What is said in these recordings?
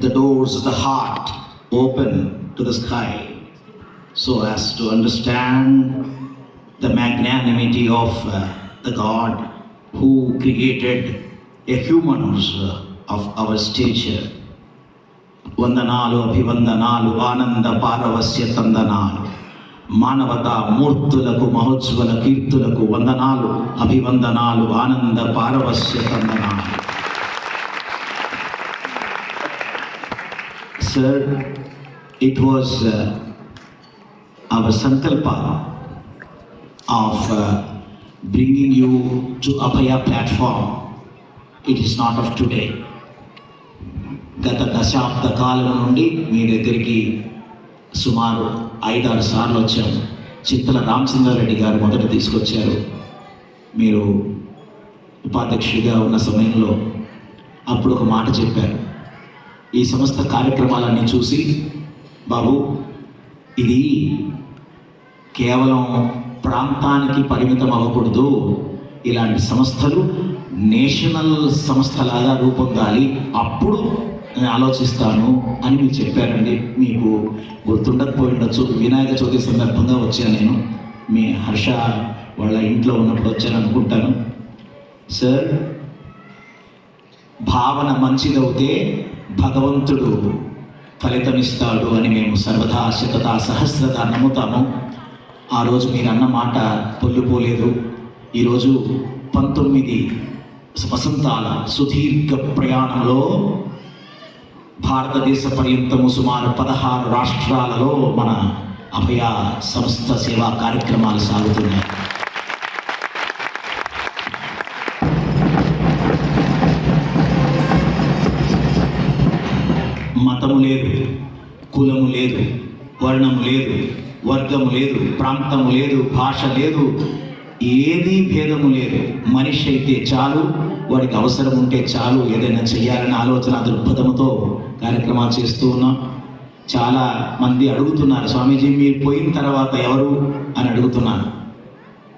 the doors of the heart open to the sky so as to understand the magnanimity of uh, the God who created a humans uh, of our stature. వందనాలు అభివందనాలు ఆనంద పారవస్య తందనాలు మానవతా మూర్తులకు మహోత్సవల కీర్తులకు వందనాలు అభివందనాలు ఆనంద పారవస్య తందనాలు Sir, it was uh, our sankalpa of uh, bringing you to Abhaya platform. It is not of today. గత దశాబ్ద కాలం నుండి మీ దగ్గరికి సుమారు ఐదారు సార్లు వచ్చాం చింతల రామచంద్రారెడ్డి గారు మొదట తీసుకొచ్చారు మీరు ఉపాధ్యక్షుడిగా ఉన్న సమయంలో అప్పుడు ఒక మాట చెప్పారు ఈ సమస్త కార్యక్రమాలన్నీ చూసి బాబు ఇది కేవలం ప్రాంతానికి పరిమితం అవ్వకూడదు. ఇలాంటి సంస్థలు నేషనల్ సంస్థలాగా రూపొందాలి. అప్పుడు నేను ఆలోచిస్తాను అని మీరు చెప్పారండి. మీకు గుర్తుండకపోయిండొచ్చు. వినాయక చవితి సందర్భంగా వచ్చాను నేను. మీ హర్ష వాళ్ళ ఇంట్లో ఉన్నప్పుడు వచ్చాను అనుకుంటాను. సార్ భావన మంచిదవుతే భగవంతుడు ఫలితమిస్తాడు అని మేము సర్వదా శతదా సహస్రత నమ్ముతాము. ఆ రోజు మీరు అన్న మాట పొల్లిపోలేదు ఈరోజు పంతొమ్మిది వసంతాల సుదీర్ఘ ప్రయాణంలో భారతదేశ పర్యంతము సుమారు పదహారు రాష్ట్రాలలో మన అభయ సంస్థ సేవా కార్యక్రమాలు సాగుతున్నాయి. లేదు కులము లేదు వర్ణము లేదు వర్గము లేదు ప్రాంతము లేదు భాష లేదు ఏది భేదము లేదు. మనిషి అయితే చాలు వాడికి అవసరం ఉంటే చాలు ఏదైనా చేయాలనే ఆలోచన దృక్పథంతో కార్యక్రమాలు చేస్తూ ఉన్నాం. చాలా మంది అడుగుతున్నారు స్వామీజీ మీరు పోయిన తర్వాత ఎవరు? అని అడుగుతున్నాను.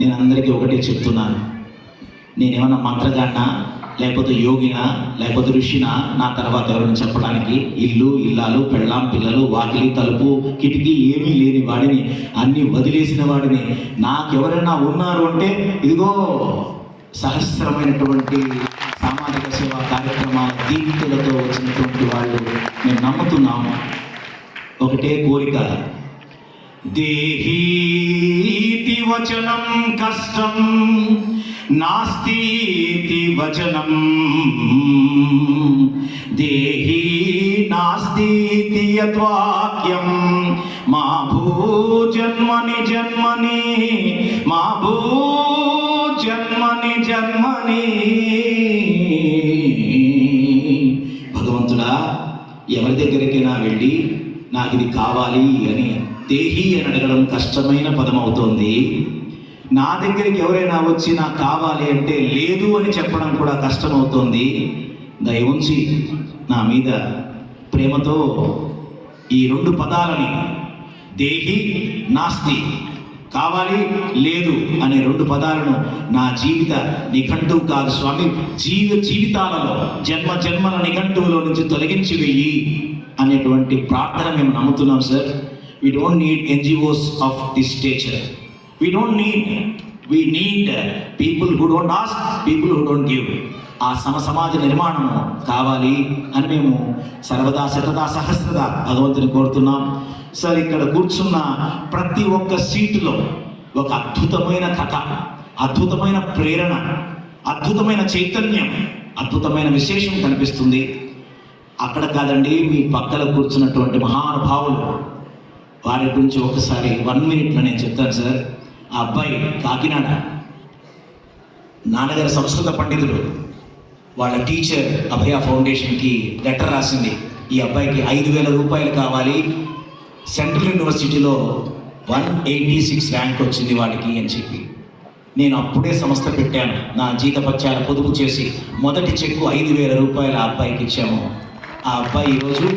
నేను అందరికీ ఒకటే చెప్తున్నాను. నేనేమన్నా మంత్రగాడినా? లేకపోతే యోగినా లేకపోతే ఋషినా నా తర్వాత ఎవరైనా చెప్పడానికి ఇల్లు ఇల్లాలు పెళ్ళాం పిల్లలు వాకిలి తలుపు కిటికీ ఏమీ లేని వాడిని అన్ని వదిలేసిన వాడిని. నాకెవరైనా ఉన్నారు అంటే ఇదిగో సహస్రమైనటువంటి సామాజిక సేవా కార్యక్రమాల దీవితులతో వచ్చినటువంటి వాళ్ళు మేము నమ్ముతున్నాము. ఒకటే కోరిక. దేహీతి వచనం కష్టం. నాస్తి వచనం. దేహీ నాస్తి యద్వాక్యం మా భూ జన్మని మా భూజన్మని జన్మని. భగవంతుడా ఎవరి దగ్గరికైనా వెళ్ళి నాకు ఇది కావాలి అని దేహి అని అడగడం కష్టమైన పదం అవుతోంది. నా దగ్గరికి ఎవరైనా వచ్చి నాకు కావాలి అంటే లేదు అని చెప్పడం కూడా కష్టమవుతోంది. దయవుంచి నా మీద ప్రేమతో ఈ రెండు పదాలని దేహి నాస్తి కావాలి లేదు అనే రెండు పదాలను నా జీవిత నిఘంటువు కాదు స్వామి జీవ జీవితాలలో జన్మ జన్మల నిఘంటువులో నుంచి తొలగించి వెయ్యి అనేటువంటి ప్రార్థన మేము నమ్ముతున్నాం sir. We don't need N G Os of this stature we don't need we need people who don't ask people who don't give ఆ సమ సమాజ నిర్మాణము కావాలి అని మేము సర్వదా శతదా సహస్రద భగవంతుని కోరుతున్నాం. సార్ ఇక్కడ కూర్చున్న ప్రతి ఒక్క సీటులో ఒక అద్భుతమైన కథ అద్భుతమైన ప్రేరణ అద్భుతమైన చైతన్యం అద్భుతమైన విశేషం కనిపిస్తుంది. అక్కడ కాదండి మీ పక్కన కూర్చున్నటువంటి మహానుభావులు. వారి గురించి ఒకసారి వన్ మినిట్లో నేను చెప్తాను సార్. ఆ అబ్బాయి కాకినాడ. నాన్నగారు సంస్కృత పండితుడు. వాళ్ళ టీచర్ అభయ ఫౌండేషన్కి లెటర్ రాసింది. ఈ అబ్బాయికి ఐదు వేల రూపాయలు కావాలి. సెంట్రల్ యూనివర్సిటీలో వన్ ఎయిటీ సిక్స్ ర్యాంక్ వచ్చింది వాడికి అని చెప్పి. నేను అప్పుడే సంస్థ పెట్టాను. నా జీతపత్యాల పొదుపు చేసి మొదటి చెక్కు ఐదు వేల రూపాయలు ఆ అబ్బాయికి ఇచ్చాము. ఆ అబ్బాయి ఈరోజు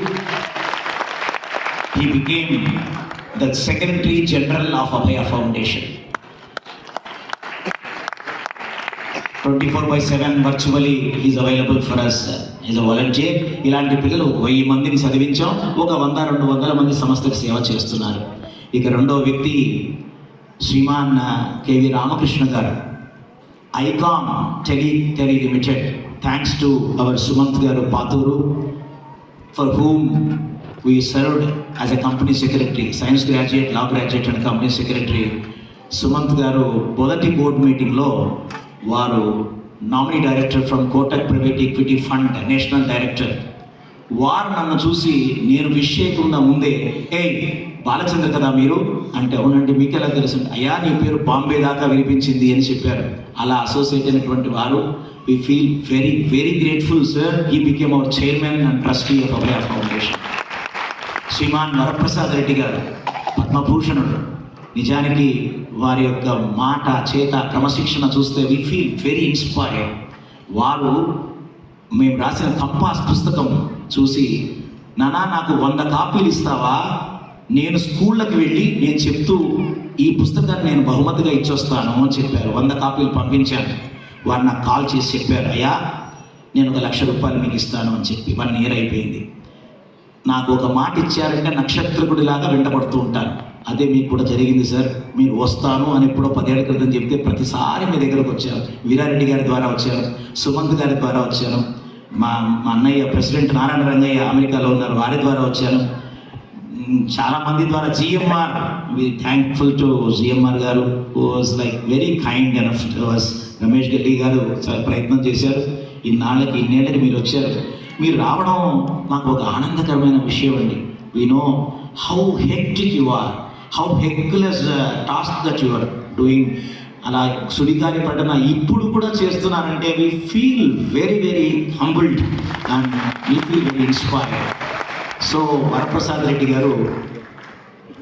he became the secretary general of Abhaya foundation twenty four by seven virtually is available for us is a volunteer ఇలాంటి పిల్లలు వెయ్యి మందిని చదివించాం. ఒక వంద రెండు వందల మంది సంస్థకు సేవ చేస్తున్నారు. ఇక రెండో వ్యక్తి Shriman K V Ramakrishna garu. ICOMM tele tele limited. Thanks to our Sumanth garu Pathuru for whom we served as a company secretary science graduate law graduate and company secretary Sumanth garu మొదటి board మీటింగ్లో వారు nominee director from Kotak private equity fund national director వారు నన్ను చూసి నేను wish చేయకుండా ముందే ఏ బాలచంద్ర కదా మీరు? అంటే అవునండి మీకు ఎలా తెలుసు? అయ్యా నీ పేరు బాంబే దాకా వినిపించింది అని చెప్పారు. అలా అసోసియేట్ అయినటువంటి వారు we feel very very grateful sir he became our chairman and trustee of Abhaya foundation Shriman Varaprasad Reddy garu పద్మభూషణుడు. నిజానికి వారి యొక్క మాట చేత క్రమశిక్షణ చూస్తే వి ఫీల్ వెరీ ఇన్స్పైర్డ్ వారు మేము రాసిన కంపాస్ పుస్తకం చూసి నానా నాకు వంద కాపీలు ఇస్తావా? నేను స్కూళ్ళకి వెళ్ళి నేను చెప్తూ ఈ పుస్తకాన్ని నేను బహుమతిగా ఇచ్చొస్తాను అని చెప్పారు. వంద కాపీలు పంపించాను. వారు నాకు కాల్ చేసి చెప్పారు అయ్యా నేను ఒక లక్ష రూపాయలు మీకు ఇస్తాను అని చెప్పి. వన్ ఇయర్ అయిపోయింది. నాకు ఒక మాట ఇచ్చారంటే నక్షత్రకుడిలాగా వెంటబడుతూ ఉంటాను. అదే మీకు కూడా జరిగింది సార్ మీరు వస్తాను అని ఎప్పుడో పదేళ్ళ క్రితం చెప్తే ప్రతిసారి మీ దగ్గరకు వచ్చారు. వీరారెడ్డి గారి ద్వారా వచ్చారు. సుమంత్ గారి ద్వారా వచ్చాను మా మా అన్నయ్య ప్రెసిడెంట్ నారాయణ రంగయ్య అమెరికాలో ఉన్నారు. వారి ద్వారా వచ్చాను చాలామంది ద్వారా GMR. We thankful to GMR garu was like very kind enough was Ramesh Gaddi garu చాలా ప్రయత్నం చేశారు. ఇన్నాళ్ళకి ఇన్నేళ్ళకి మీరు వచ్చారు. మీరు రావడం మాకు ఒక ఆనందకరమైన విషయం అండి. We know how hectic you are how heckles task that your doing అలా సుడిగాలి పట్టణ ఇప్పుడు కూడా చేస్తున్నారంటే we feel very very humbled and we feel very inspired so Varaprasad Reddy garu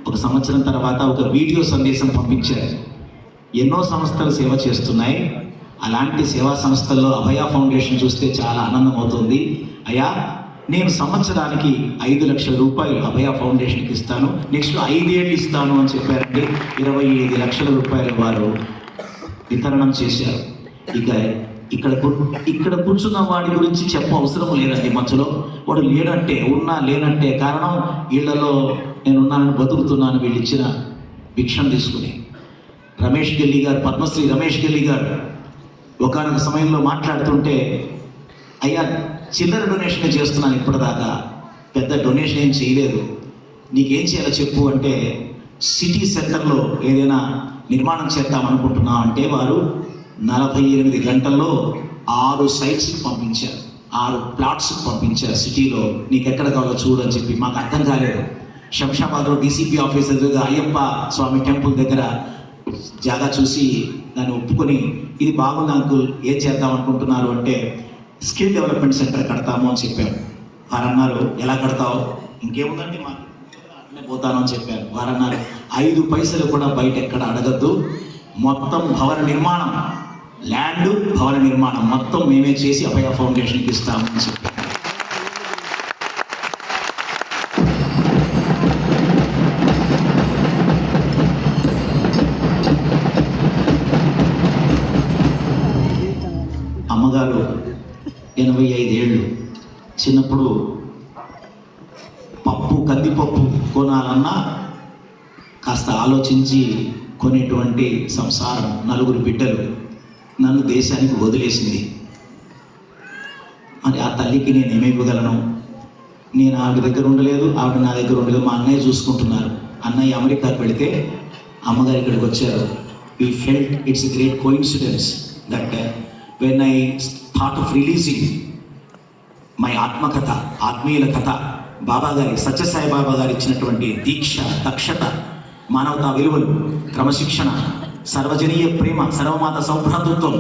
ఒక సంవత్సరం తర్వాత ఒక వీడియో సందేశం పంపించారు. ఎన్నో సంస్థలు సేవ చేస్తున్నాయి. అలాంటి సేవా సంస్థల్లో అభయ ఫౌండేషన్ చూస్తే చాలా ఆనందం అవుతుంది అయ్యా నేను సంవత్సరానికి ఐదు లక్షల రూపాయలు అభయ ఫౌండేషన్కి ఇస్తాను. నెక్స్ట్ ఐదేళ్ళు ఇస్తాను అని చెప్పారండి. ఇరవై ఐదు లక్షల రూపాయలు వారు వితరణం చేశారు. ఇక ఇక్కడ ఇక్కడ కూర్చున్న వాడి గురించి చెప్ప అవసరం లేదండి మధ్యలో. వాడు లేనంటే ఉన్నా లేనంటే కారణం వీళ్ళలో నేను ఉన్నానని బతుకుతున్నాను వీళ్ళు ఇచ్చిన భిక్షం తీసుకుని. రమేష్ గెల్లి గారు పద్మశ్రీ రమేష్ గెల్లి గారు. ఒకనొక సమయంలో మాట్లాడుతుంటే అయ్యా చిల్లర డొనేషన్ చేస్తున్నాను ఇప్పటిదాకా. పెద్ద డొనేషన్ ఏం చేయలేదు. నీకేం చేయాలో చెప్పు అంటే సిటీ సెంటర్లో ఏదైనా నిర్మాణం చేద్దాం అనుకుంటున్నా అంటే వారు నలభై ఎనిమిది గంటల్లో ఆరు సైట్స్కి పంపించారు. ఆరు ప్లాట్స్కి పంపించారు సిటీలో నీకు ఎక్కడ కావాలో చూడు అని చెప్పి. మాకు అర్థం కాలేదు. శంషాబాద్లో డీసీపీ ఆఫీస్ ఎదురుగా అయ్యప్ప స్వామి టెంపుల్ దగ్గర జాగా చూసి దాన్ని ఒప్పుకొని ఇది బాగుంది అంకుల్ ఏం చేద్దాం అనుకుంటున్నారు? అంటే స్కిల్ డెవలప్మెంట్ సెంటర్ కడతాము అని చెప్పారు. వారు అన్నారు ఎలా కడతావు? ఇంకేముందండి మాకు? అట్లనే పోతాను అని చెప్పారు. వారు అన్నారు ఐదు పైసలు కూడా బయట ఎక్కడ అడగద్దు. మొత్తం భవన నిర్మాణం ల్యాండ్ భవన నిర్మాణం మొత్తం మేమే చేసి అభయ ఫౌండేషన్కి ఇస్తాము అని చెప్పారు. ఎనభై ఐదేళ్ళు. చిన్నప్పుడు పప్పు కందిపప్పు కొనాలన్నా కాస్త ఆలోచించి కొనేటువంటి సంసారం నలుగురు బిడ్డలు నన్ను దేశానికి వదిలేసింది. మరి ఆ తల్లికి నేను ఏమి నేను ఆవిడ దగ్గర ఉండలేదు ఆవిడ నా దగ్గర ఉండలేదు మా అన్నయ్య చూసుకుంటున్నారు. అన్నయ్య అమెరికాకు వెళితే అమ్మగారు ఇక్కడికి వచ్చారు. We felt it's great coincidence that when I heart of releasing my ఆత్మకథ ఆత్మీయుల కథ బాబా గారి సత్యసాయి బాబా గారు ఇచ్చినటువంటి దీక్ష దక్షత మానవతా విలువలు క్రమశిక్షణ సర్వజనీయ ప్రేమ సర్వమాత సౌభ్రాతృత్వం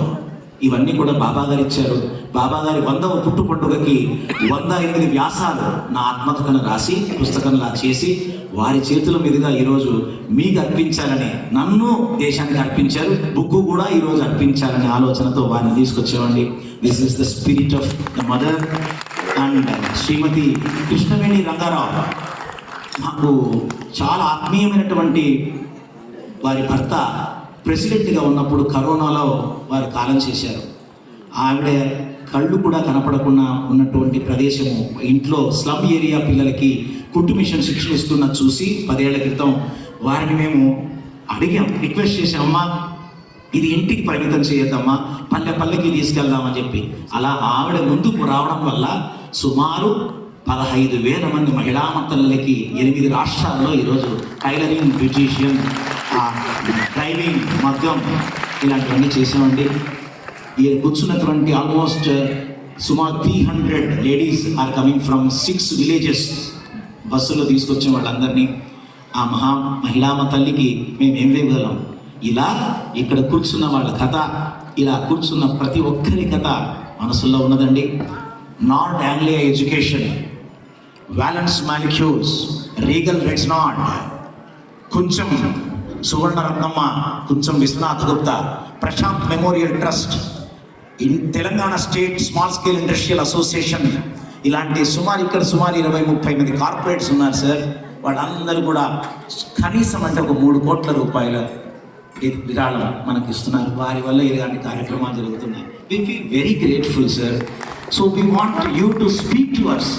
ఇవన్నీ కూడా బాబా గారు ఇచ్చారు. బాబా గారి వందవ పుట్టు పండుగకి వంద ఎనిమిది వ్యాసాలు నా ఆత్మకథను రాసి పుస్తకంలా చేసి వారి చేతుల మీదుగా ఈరోజు మీకు అర్పించాలని నన్ను దేశానికి అర్పించారు బుక్ కూడా ఈరోజు అర్పించాలనే ఆలోచనతో వారిని తీసుకొచ్చామండి. This is the spirit of the mother and Shrimati Krishnaveni Rangarao. మాకు చాలా ఆత్మీయమైనటువంటి వారి భర్త ప్రెసిడెంట్గా ఉన్నప్పుడు కరోనాలో వారు కాలం చేశారు. ఆవిడ కళ్ళు కూడా కనపడకుండా ఉన్నటువంటి ప్రదేశము ఇంట్లో స్లమ్ ఏరియా పిల్లలకి కుట్టు మిషన్ శిక్షణ ఇస్తున్న చూసి పదేళ్ళ క్రితం వారిని మేము అడిగాం రిక్వెస్ట్ చేసామమ్మా ఇది ఇంటికి పరిమితం చేయొద్దమ్మా పల్లె పల్లెకి తీసుకెళ్దామని చెప్పి. అలా ఆవిడ ముందుకు రావడం వల్ల సుమారు పదహైదు వేల మంది మహిళా మతలకి ఎనిమిది రాష్ట్రాల్లో ఈరోజు టైలరింగ్ బ్యూటీషియన్ డ్రైవింగ్ మద్యం ఇలాంటివన్నీ చేసామండి ఈ కూర్చున్నటువంటి ఆల్మోస్ట్ uh, సుమారు three hundred ladies are coming from six villages బస్సులో తీసుకొచ్చిన వాళ్ళందరినీ ఆ మహా మహిళామ తల్లికి మేము ఏం వేయగలం? ఇలా ఇక్కడ కూర్చున్న వాళ్ళ కథ ఇలా కూర్చున్న ప్రతి ఒక్కరి కథ మనసులో ఉన్నదండి. Not Anglia education valence molecules regal reds not కొంచెం సువర్ణరత్నమ్మ కొంచెం Vishwanath Gupta Prashant memorial trust in Telangana state small scale industrial association. ఇలాంటి సుమారు ఇక్కడ సుమారు ఇరవై ముప్పై మంది కార్పొరేట్స్ ఉన్నారు సార్. వాళ్ళందరూ కూడా కనీసం అంటే ఒక మూడు కోట్ల రూపాయల విరాళం మనకి ఇస్తున్నారు వారి వల్ల ఇలాంటి కార్యక్రమాలు జరుగుతున్నాయి. We we very grateful sir so we want you to speak to us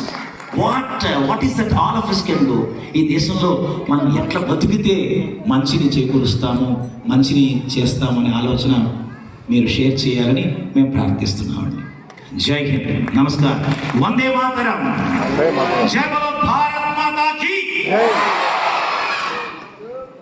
what what is that all of can do ఈ దేశంలో మనం ఎట్లా బతికితే మంచిని చేకూరుస్తాము మంచిని చేస్తామనే ఆలోచన మీరు షేర్ చేయాలని మేము ప్రార్థిస్తున్నామండి జై హింద్. నమస్కారం. వందే మాతరం. జై భారత్ మాతా కీ